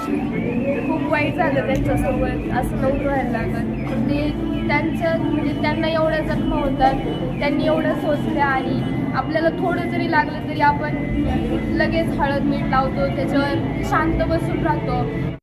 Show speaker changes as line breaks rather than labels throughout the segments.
खूप वाईट झालं त्यांच्यासोबत असं नव्हतं व्हायला लागत. म्हणजे ते त्यांचं म्हणजे त्यांना एवढ्या जखमा होतात त्यांनी एवढं सोचल्या आणि आपल्याला थोडं जरी लागलं तरी आपण लगेच हळद मीठ लावतो त्याच्यावर शांत बसून राहतो.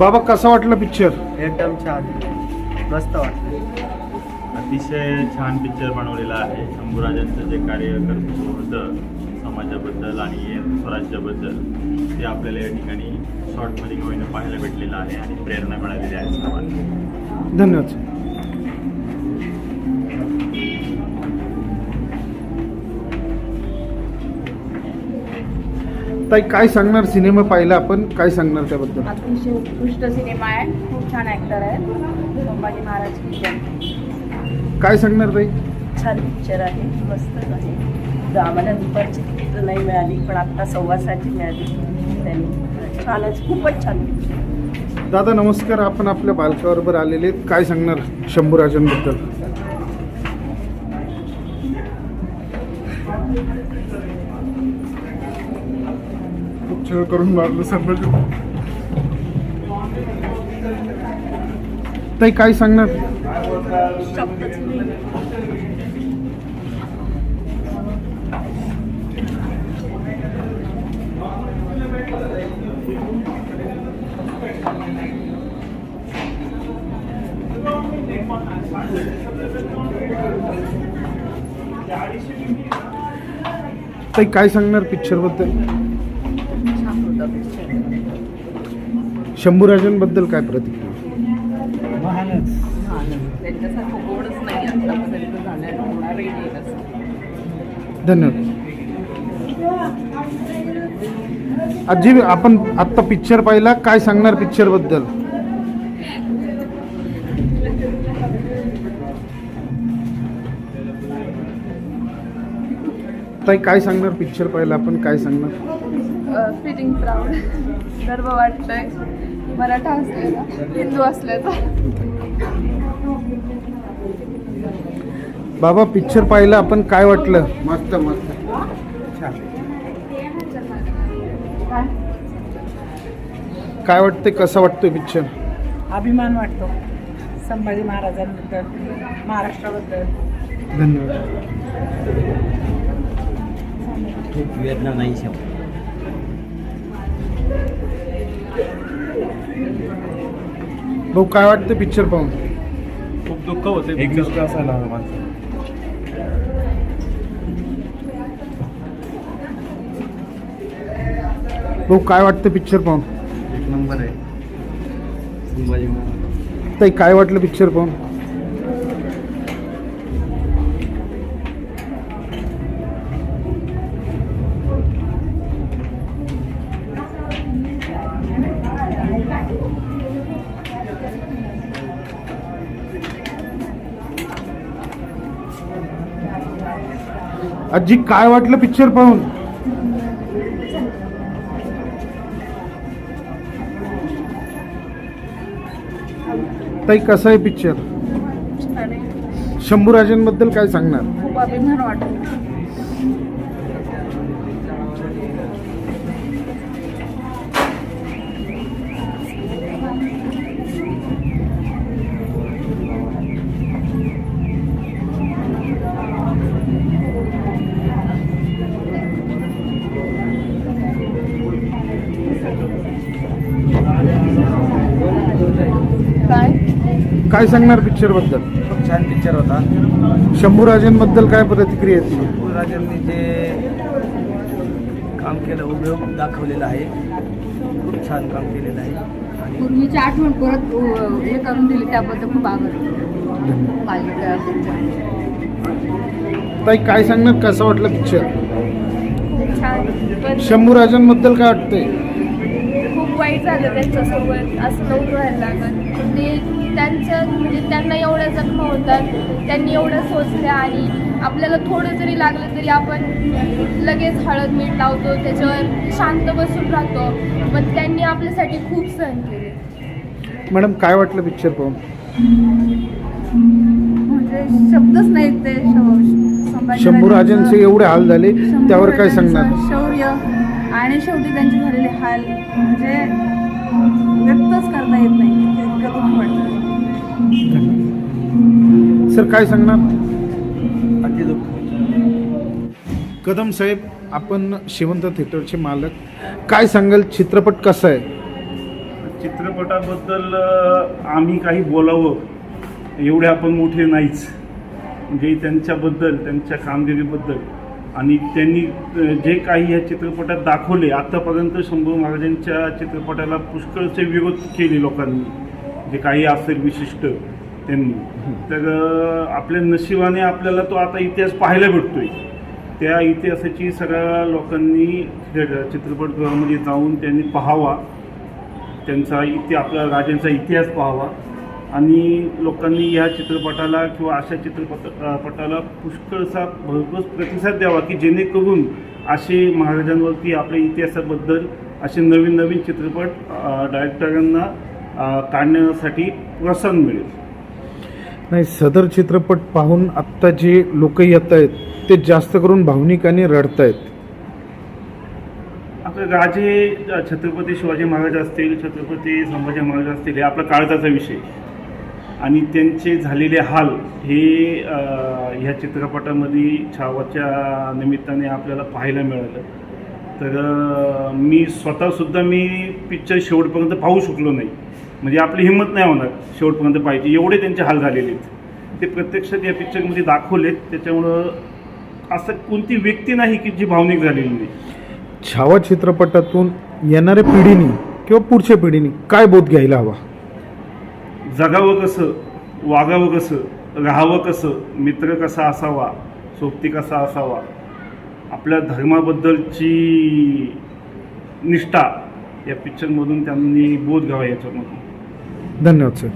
बाबा कसा वाटला पिक्चर
एकदम छान. मस्त वाटलं.
अतिशय छान पिक्चर बनवलेला आहे. शंभूराजांचं जे कार्य कर्तृत्व होतं समाजाबद्दल आणि स्वराज्याबद्दल ते आपल्याला या ठिकाणी शॉर्टमध्ये होईनं पाहायला भेटलेलं आहे आणि प्रेरणा मिळालेली आहे सर्वांना.
धन्यवाद ताई काय सांगणार सिनेमा पाहिला आपण? काय सांगणार त्याबद्दल?
अतिशय उत्कृष्ट सिनेमा आहे. खूप छान ॲक्टर आहेत संभाजी महाराज की जय.
काय सांगणार ताई?
छान पिक्चर आहे. मस्तच आहे. तर आम्हाला दुपारची तिकीट नाही मिळाली पण आत्ता सव्वासाची मिळाली. त्यांनी. छानच खूपच छान पिक्चर
दादा नमस्कार. आपण आपल्या बालकाबरोबर आलेले आहेत. काय सांगणार शंभूराजांबद्दल? खूप छळ करून मारलं संभाजी ताई काय सांगणार? ताई काय सांगणार पिक्चरबद्दल
छान होता पिक्चर
शंभूराजांबद्दल काय प्रतिक्रिया?
महानच.
त्यांच्यासारखं गोडच नाही आत्तापर्यंत झालं होणारही नाही असं
धन्यवाद. आजी आपण आत्ता पिक्चर पाहिला. काय सांगणार पिक्चरबद्दल? ताई काय सांगणार पिक्चर पाहिला? आपण काय सांगणार?
फिलिंग प्राऊड गर्व वाटतंय. मराठा असलेला हिंदू असल्याचा.
बाबा पिक्चर पाहिला आपण काय वाटलं?
मस्त मस्त. छान.
काय? वाटतंय? कसा वाटतोय पिक्चर
अभिमान वाटतो. संभाजी महाराजांबद्दल महाराष्ट्राबद्दल.
धन्यवाद.
खूप वेदना नाही शब्द
भाऊ काय वाटतं पिक्चर पाहून?
खूप दुःख होते
एक दिवस असायला हवा माणसं
भाऊ काय वाटतं पिक्चर पाहून?
एक नंबर आहे. संभाजी महाराज.
ताई काय वाटलं पिक्चर पाहून? आजी काय वाटलं पिक्चर पाहून? ताई कसा आहे पिक्चर
छान आहे.
शंभूराजांबद्दल काय सांगणार?
खूप अभिमान वाटतो.
काय सांगणार पिक्चरबद्दल?
खूप छान पिक्चर होता.
शंभूराजांबद्दल काय प्रतिक्रिया आहे तुझी?
राजांनी जे काम केलं उभे दाखवलेलं आहे. खूप छान काम केलेलं आहे. आणि
पूर्वीची आठवण परत अ, हे करून दिली त्याबद्दल खूप आभार. पाहिजे
ताई काय सांगणार? कसा वाटला पिक्चर शंभूराजांबद्दल काय वाटतंय?
वाईट झालं त्यांच्यासोबत असं नव्हतं व्हायला लागत. ते त्यांचं म्हणजे त्यांना एवढ्या जखमा होतात त्यांनी एवढं सोचल्या आणि आपल्याला थोडं जरी लागलं तरी आपण लगेच हळद मीठ लावतो त्याच्यावर शांत बसून राहतो. पण त्यांनी आपल्यासाठी खूप सहन केले.
मॅडम काय वाटलं पिक्चर पाहून?
म्हणजे शब्दच नाहीत ते
शंभूराजांचे एवढे हाल झाले त्यावर काय सांगणार?
शौर्य. आणि शेवटी त्यांचे झालेले हाल म्हणजे व्यक्तच करता येत नाही. इतकं दुःख वाटतं.
सर काय सांगणार?
अति दुःख.
कदम साहेब आपण शिवंत थिएटरचे मालक. काय सांगाल? चित्रपट कसा आहे?
चित्रपटाबद्दल आम्ही काही बोलावं एवढे आपण मोठे नाहीच. म्हणजे त्यांच्याबद्दल त्यांच्या कामगिरीबद्दल. आणि त्यांनी जे काही या चित्रपटात दाखवले आत्तापर्यंत शंभू महाराजांच्या चित्रपटाला पुष्कळचे विरोध केले लोकांनी जे काही असेल विशिष्ट त्यांनी. तर आपल्या नशिबाने आपल्याला तो आता इतिहास पाहायला भेटतोय. त्या इतिहासाची सगळ्या लोकांनी चित्रपटगृहामध्ये जाऊन त्यांनी पाहावा. त्यांचा इति आपल्या राजांचा इतिहास पाहावा. आणि लोकांनी या चित्रपटाला किंवा अशा चित्रपट पटाला पुष्कळसा भरघोस प्रतिसाद द्यावा की जेणेकरून असे महाराजांवरती आपल्या इतिहासाबद्दल असे नवीन नवीन चित्रपट डायरेक्टरांना काढण्यासाठी प्रोत्साहन मिळेल.
नाही सदर चित्रपट पाहून आत्ता जे लोक येत आहेत ते जास्त करून भावनिक आणि रडतायत
आपले राजे छत्रपती शिवाजी महाराज असतील छत्रपती संभाजी महाराज असतील हे आपला काळजाचा विषय. आणि त्यांचे झालेले हाल हे ह्या चित्रपटामध्ये छावाच्या निमित्ताने आपल्याला पाहायला मिळालं. तर मी स्वतःसुद्धा मी पिक्चर शेवटपर्यंत पाहू शकलो नाही. म्हणजे आपली हिंमत नाही होणार शेवटपर्यंत पाहिजे एवढे त्यांचे हाल झालेले आहेत. ते प्रत्यक्षात या पिक्चरमध्ये दाखवलेत. त्याच्यामुळं असं कोणती व्यक्ती नाही की जी भावनिक झालेली नाही.
छावा चित्रपटातून येणाऱ्या पिढीने किंवा पुढच्या पिढीने काय बोध घ्यायला हवा?
जगावं कसं वागावं कसं राहावं कसं मित्र कसा असावा सोबती कसा असावा आपल्या धर्माबद्दलची निष्ठा या पिक्चरमधून त्यांनी बोध घ्यावा याच्यामधून.
धन्यवाद सर